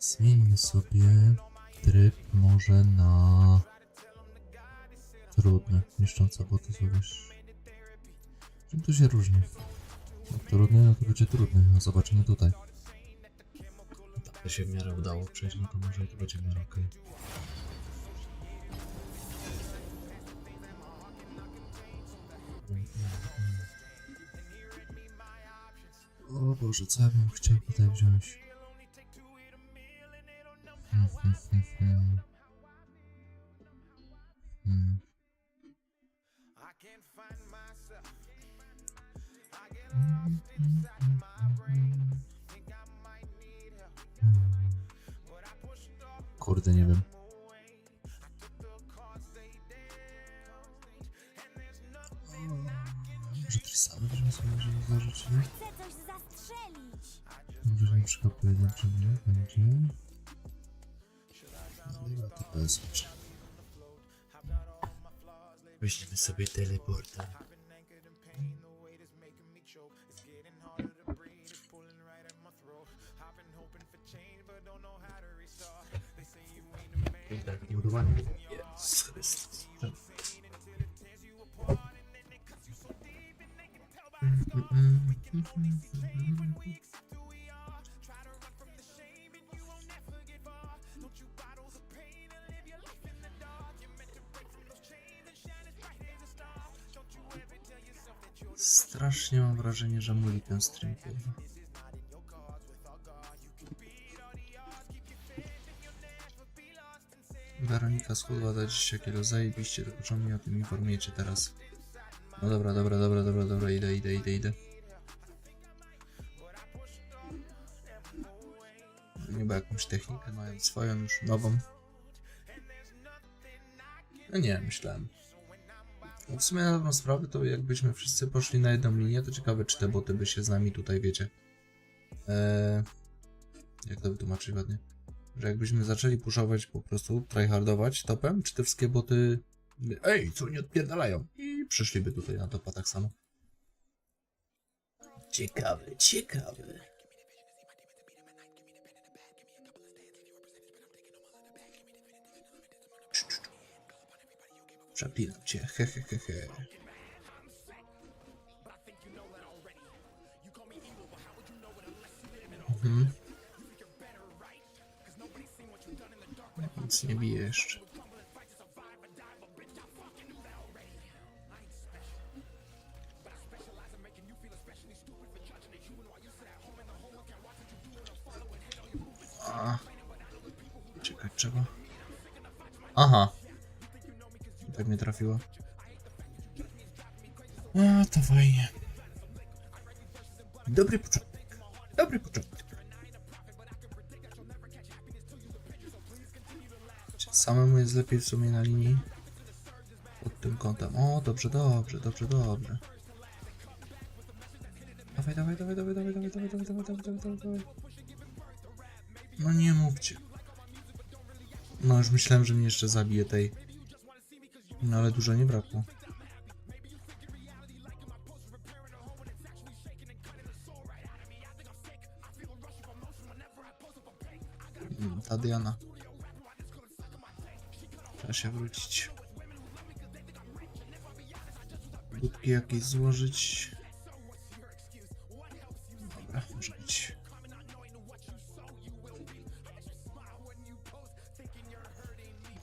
Zmieńmy sobie tryb może na trudny. Niszczące boty zrobisz. Czym to się różni? No, trudny, no to będzie trudny. No zobaczymy tutaj. Tak się w miarę udało przejść, no to może i to będzie w miarę okej. O Boże, co ja bym chciał tutaj wziąć? Kurde, nie wiem. Może Trisana weźmy sobie, żeby zdarzyć, nie? Chcę coś zastrzelić. Może na przykład pojedynczy nie będzie. Uyumadan yazmış. Myślimy sobie teleportem. Jednak nie urwany. Jezus Chrystus. Mm-mm. Strasznie mam wrażenie, że muli ten stream, kurwa. Weronika schudła 20 kg, zajebiście, tylko czemu mnie o tym informujecie teraz? No dobra, dobra, dobra, dobra, dobra, idę, idę, idę, idę. Niby jakąś technikę mają swoją już nową. No nie, myślałem. No w sumie na dobrą sprawę to jakbyśmy wszyscy poszli na jedną linię, to ciekawe czy te boty by się z nami tutaj, wiecie. Eee, jak to wytłumaczyć ładnie? Że jakbyśmy zaczęli puszować po prostu, tryhardować topem, czy te wszystkie boty Ej, co nie odpierdalają? I przyszliby tutaj na topa tak samo. Ciekawe, ciekawe. Przeklinam cię, he he he he. Mhm. Nic nie bije jeszcze. Aha. Tak mnie trafiło. A, to fajnie. Dobry początek. Dobry początek. Samemu jest lepiej w sumie na linii. Pod tym kątem. O, dobrze, dobrze, dobrze, dobrze. Dawaj, dawaj, dawaj, dawaj, dawaj, dawaj, dawaj, dawaj, dawaj, dawaj, dawaj, dawaj, dawaj. No nie mówcie. No już myślałem, że mnie jeszcze zabije tej. No ale dużo nie brakło. Mm, Ta Diana. Trzeba się wrócić. Budki jakieś złożyć. Dobra, może być.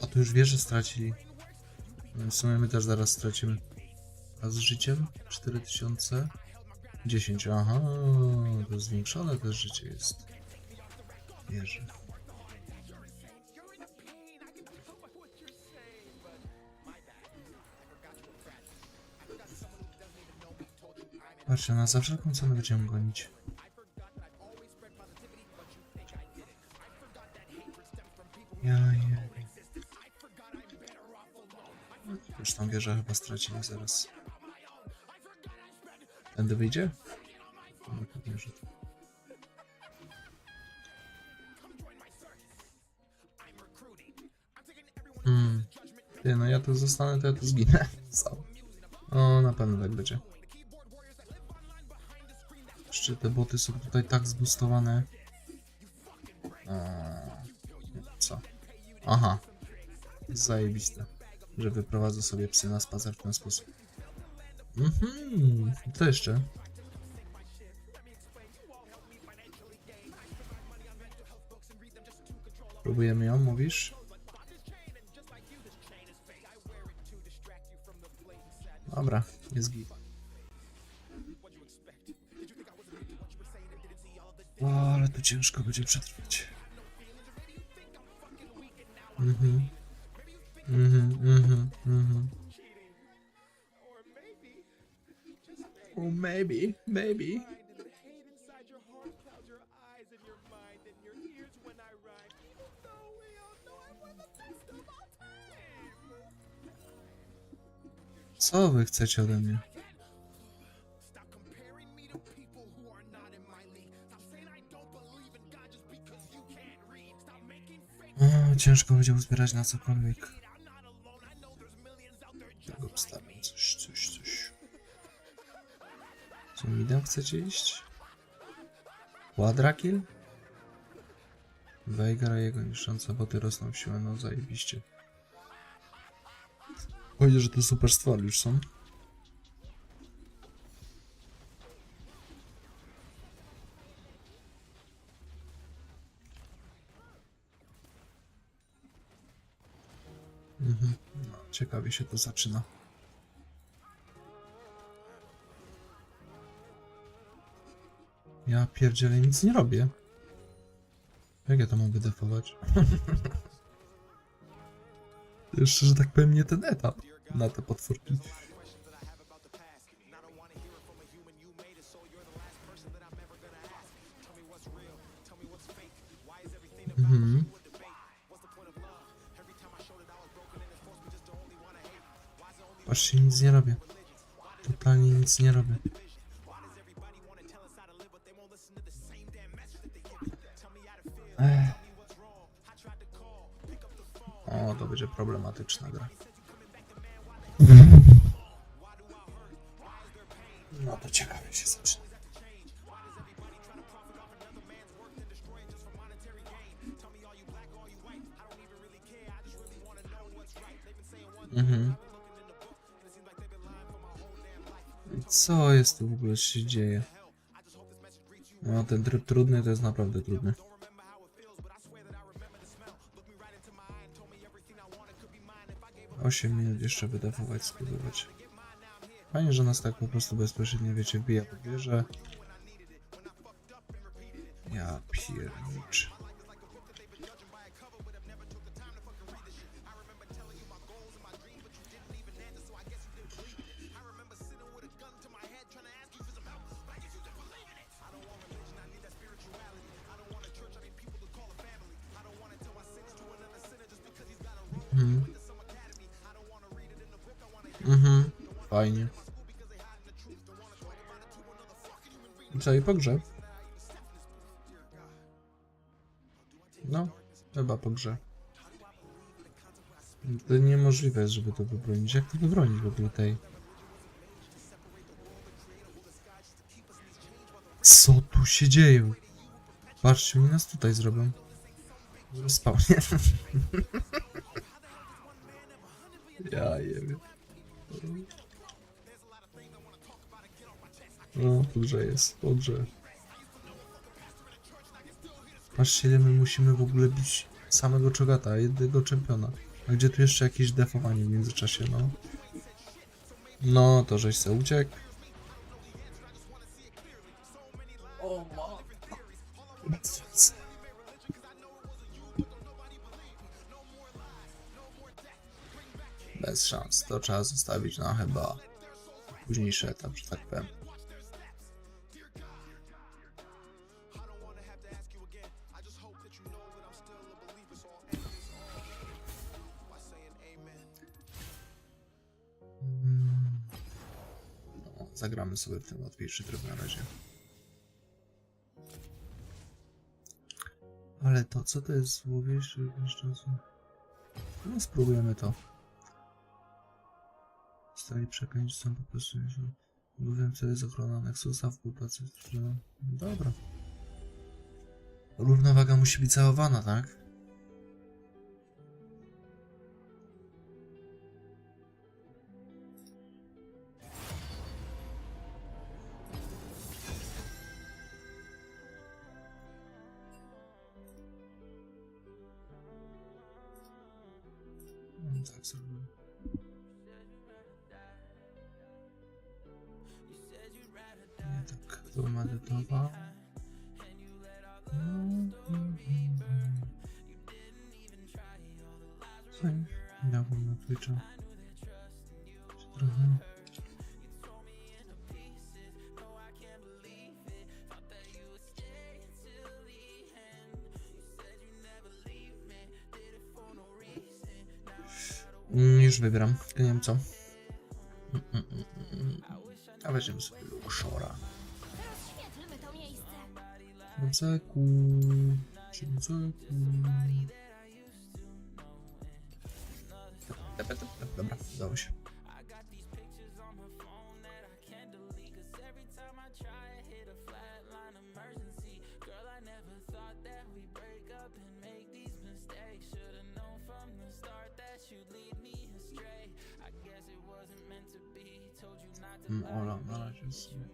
A tu już wieżę stracili. No, W sumie my też zaraz stracimy. A z życiem? 4000? 10, aha, to zwiększone też życie jest. Wieży. Patrzcie, na za wszelką cenę będziemy gonić. Wieżę chyba stracili zaraz. Tędy wyjdzie? No, pewnie, że tak. Hmm. Ty, no ja tu zostanę, to ja tu zginę. Sam. O, na pewno tak będzie. Jeszcze te boty są tutaj tak zbustowane. A, Aha. Zajebiste. Że wyprowadzę sobie psy na spacer w ten sposób. Mhm. Co jeszcze? Próbujemy ją, mówisz? Dobra, jest git. Ale tu ciężko będzie przetrwać. Mhm. Mhm, mhm, mhm. Oh, maybe, maybe. Co wy chcecie ode mnie? O, ciężko będzie uzbierać na cokolwiek. Tego wstawię coś, coś, coś. Co midem chcecie iść? Quadrakill? Veigar i jego niszczące boty rosną siłę, no zajebiście. Powiedział, że to super stwory już są. Ciekawie się to zaczyna. Ja pierdzielę nic nie robię. Jak ja to mam wydefować? Jeszcze, że tak powiem, nie ten etap na te potwórki. Patrzcie, nic nie robię. Totalnie nic nie robię. Ech. O, to będzie problematyczna gra. No to ciekawie się zaczyna. Mhm. Co jest tu w ogóle się dzieje? No ten tryb trudny to jest naprawdę trudny. Osiem minut jeszcze wydafować, spróbować. Fajnie, że nas tak po prostu bezpośrednio, wiecie, bije po. Ja pierniczę. Mhm. Fajnie. Co i po grze? No, chyba po grze. To niemożliwe żeby to wybronić. Jak to wybronić w ogóle tej? Co tu się dzieje? Patrzcie, oni nas tutaj zrobią. Spawnie. ja nie wiem. No, dobrze jest, dobrze. Patrzcie, ile my musimy w ogóle bić samego Czogata, jednego czempiona. A gdzie tu jeszcze jakieś defowanie w międzyczasie, no? No, to żeś se uciekł. Bez szans. To trzeba zostawić na chyba późniejszy etap, że tak powiem. No, zagramy sobie w ten łatwiejszy tryb na razie. Ale to, co to jest złowiejszy nieszczęsny? No, spróbujemy to. Stali przekręcić są po prostu już. Mówiłem, co jest ochrona Nexusa w współpracy z drużyną. Dobra. Równowaga musi być zachowana, tak? Tak, to medytował. Fajnie. Dałbym na Twitcha. Trochę. Mm, Już wybieram, nie wiem co. Mm, mm. A weźmiemy sobie Luxora. Rozświetlmy to miejsce. Ręceku. Ręceku. Dobra, udało się. Mm, Ola, na razie sobie.